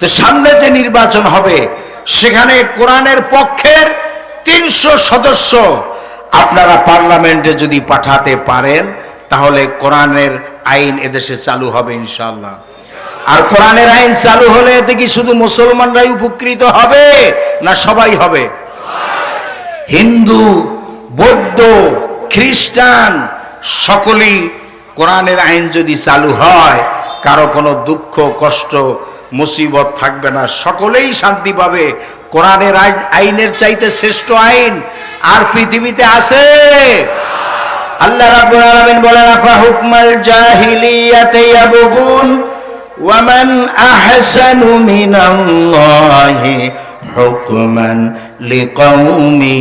তো সামনে যে নির্বাচন হবে, সেখানে কোরআনের পক্ষের তিনশো সদস্য আপনারা পার্লামেন্টে যদি পাঠাতে পারেন, তাহলে কোরআনের আইন এদেশে চালু হবে ইনশাল্লাহ আর কোরআনের আইন চালু হলে এতে কি শুধু মুসলমানরাই উপকৃত হবে, না সবাই হবে? হিন্দু, বৌদ্ধ, খ্রিস্টান, সকলেই কোরআনের আইন যদি চালু হয়, কারও কোনো দুঃখ, কষ্ট মুসিবত থাকবে না। সকলেই শান্তি পাবে। কোরআনের আইনের চাইতে শ্রেষ্ঠ আইন আর পৃথিবীতে আছে। আল্লাহ রাব্বুল আলামিন বলেন, আফা হুকমাল জাহিলিয়াতে ইয়াবগুন, ওয়ামান আহসানু মিনাল্লাহি হুকমান লিকাউমি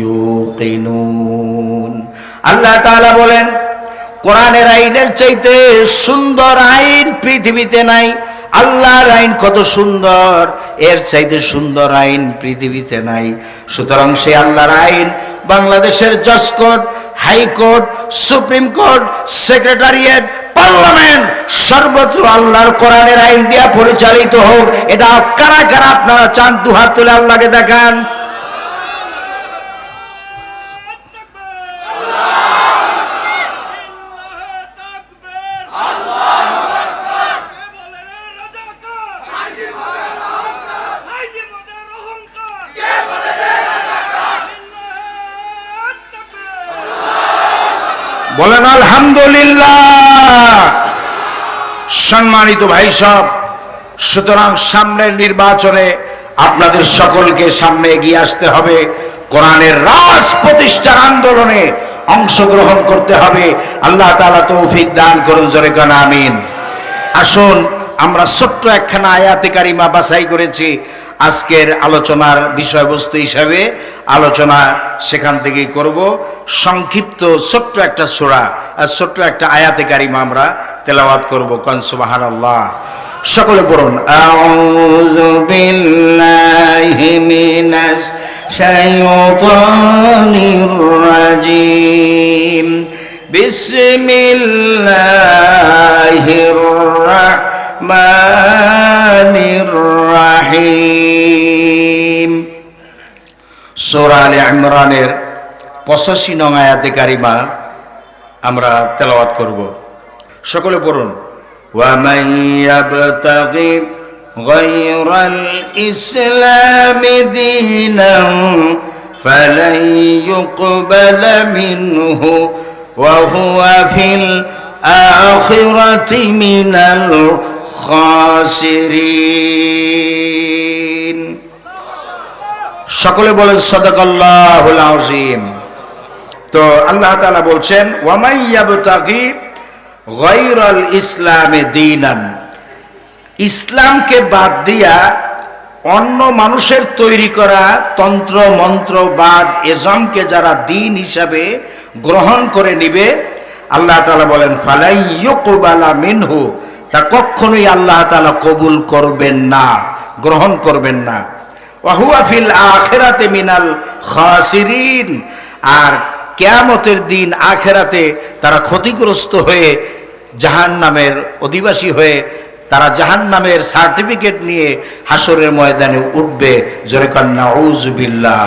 ইউকিনুন। আল্লাহ তাআলা বলেন, কোরআনের আইনের চাইতে সুন্দর আইন পৃথিবীতে নাই। আল্লাহর আইন কত সুন্দর, এর চাইতে সুন্দর আইন পৃথিবীতে নাই। সুতরাং সে আল্লাহর আইন বাংলাদেশের জজ court high court supreme court, secretariat, parliament, সর্বত্র আল্লাহর কোরআনের আইন দিয়া পরিচালিত হোক, এটা কারা কারা আপনারা চান, দুহাত তুলে আল্লাহকে দেখান। বলেন, আলহামদুলিল্লাহ। সম্মানিত ভাই সব, সুতরাং সামনের নির্বাচনে আপনাদের সকলকে সামনে এগিয়ে আসতে হবে। কোরআনের রাজ প্রতিষ্ঠার আন্দোলনে অংশগ্রহণ করতে হবে। আল্লাহ তালা তৌফিক দান করুন, জোরে আমিন। আসুন, আমরা ছোট্ট একখানা আয়াতে কারিমা বাছাই করেছি। আজকের আলোচনার বিষয়বস্তু হিসাবে আলোচনা সেখান থেকেই করব। সংক্ষিপ্ত ছোট্ট একটা সোরা ছোট্ট একটা আয়াতে কারিমা আমরা তেলাওয়াত করব কনসুবাহান আল্লাহ সকলে পড়ুন, আউযু বিল্লাহি সূরা আলে ইমরানের 85 নং আয়াতে কারিমা আমরা তেলাওয়াত করব সকলে পড়ুন ومن يبتغي غير الإسلام دينا فلن يقبل منه وهو في الآخرة من الخاسرين সকলে বলেন, সদাকাল্লাহুল আযীম। তো আল্লাহ তাআলা বলছেন ওয়ামাইয়াবতাগি গৈরল ইসলামে দিনান। ইসলামকে বাদ দিয়া অন্য মানুষের তৈরি করা তন্ত্র, মন্ত্র, বাদ, এজমকে যারা দিন হিসাবে গ্রহণ করে নিবে, আল্লাহ তালা বলেন, ফালাই ইয়কুবালা মিনহু। তা কখনোই আল্লাহ তালা কবুল করবেন না, গ্রহণ করবেন না। ওয়াহুয়া আখেরাতে মিনাল খাসিরিন। আর কেয়ামতের দিন আখেরাতে তারা ক্ষতিগ্রস্ত হয়ে জাহান নামের অধিবাসী হয়ে তারা জাহান নামের সার্টিফিকেট নিয়ে হাসরের ময়দানে উঠবে। জোরে কন নাউজুবিল্লাহ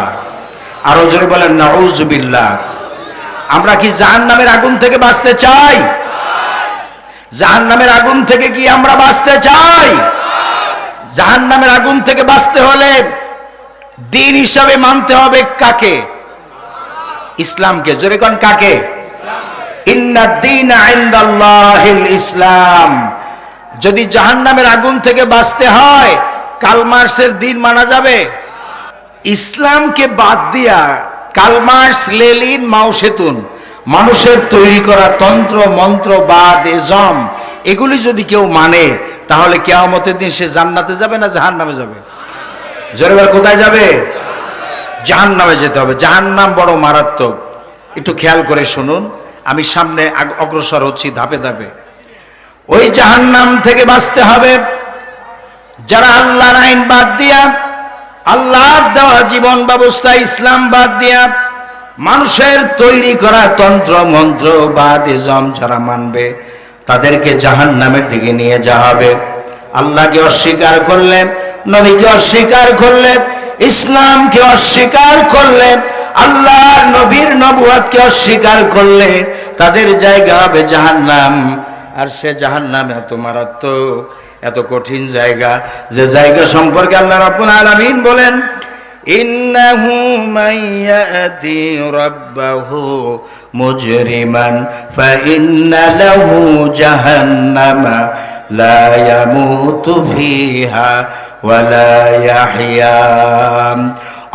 আরও জোরে বলেন নাউজুবিল্লাহ আমরা কি জাহান নামের আগুন থেকে বাঁচতে চাই? জাহান নামের আগুন থেকে কি আমরা বাঁচতে চাই? জাহান নামের আগুন থেকে বাঁচতে হলে দিন হিসাবে মানতে হবে কাকে? ইসলামকে। জোরে কন কাকে? ইসলাম। যদি জাহান্নামের আগুন থেকে বাঁচতে হয়, কালমার্সের দিন মানা যাবে? ইসলামকে বাদ দিয়া কালমার্স, লেলিন মাও সেতুন মানুষের তৈরি করা তন্ত্র, মন্ত্র, বাদ, এজম, এগুলি যদি কেউ মানে তাহলে কেয়ামতের দিন সে জান্নাতে যাবে না জাহান্নামে যাবে? জোরে কোথায় যাবে? জাহান নামে যেতে হবে। জাহান নাম বড় মারাত্মক। একটু খেয়াল করে শুনুন। আমি সামনে অগ্রসর হচ্ছি ধাপে ধাপে। ওই জাহান নাম থেকে বাঁচতে হবে। যারা আল্লাহর আইন বাদ দিয়া, আল্লাহর দেওয়া জীবন ব্যবস্থা, ইসলাম বাদ দিয়া, মানুষের তৈরি করা তন্ত্র, মন্ত্র, বাদ, ইজম যারা মানবে, তাদেরকে জাহান নামের দিকে নিয়ে যাওয়া হবে। আল্লাহকে অস্বীকার করলে নবীকে অস্বীকার করলে, ইসলামকে অস্বীকার করলে আল্লাহ নবীর নবুয়াতকে অস্বীকার করলে, তাদের জায়গা হবে জাহান্নাম। আর সে জাহান্নাম এত মারাত্মক, এত কঠিন জায়গা। যে জায়গা সম্পর্কে আল্লাহ রাব্বুল আলামিন বলেন, ইন্নাহু মাইয়াতি রাব্বাহু মুজরিমান ফাইন্না লাহু জাহান্নামা। লা ইয়ামুতু ফিহা ওয়ালা ইয়াহইয়া।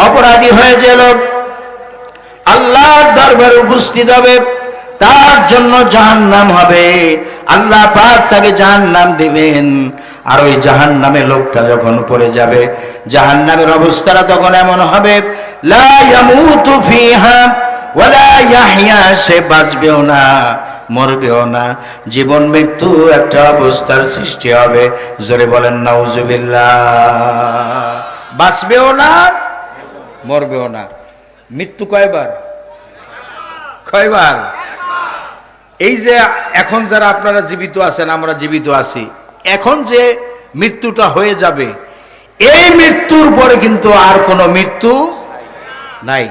অপরাধী হয়ে লোক আল্লাহর দরবারে উপস্থিত হবে, তার জন্য জাহান্নাম হবে। আল্লাহ পাক তাকে জাহান্নাম দিবেন। আর ওই জাহান্নামে লোকটা যখন পড়ে যাবে, জাহান্নামের অবস্থাটা তখন এমন হবে, লা ইয়ামুতু ফিহা ওয়ালা ইয়াহইয়া, সে বাঁচবেও না। মরবেও না। জীবন মৃত্যু একটা অবস্থার সৃষ্টি হবে। জোরে বলেন, নাউজুবিল্লাহ। বাঁচবেও না মরবেও না। মৃত্যু কয়বার? কয়বার? এই যে এখন যারা আপনারা জীবিত আছেন, আমরা জীবিত আছি। এখন যে মৃত্যুটা হয়ে যাবে, এই মৃত্যুর পরে কিন্তু আর কোনো মৃত্যু নাই।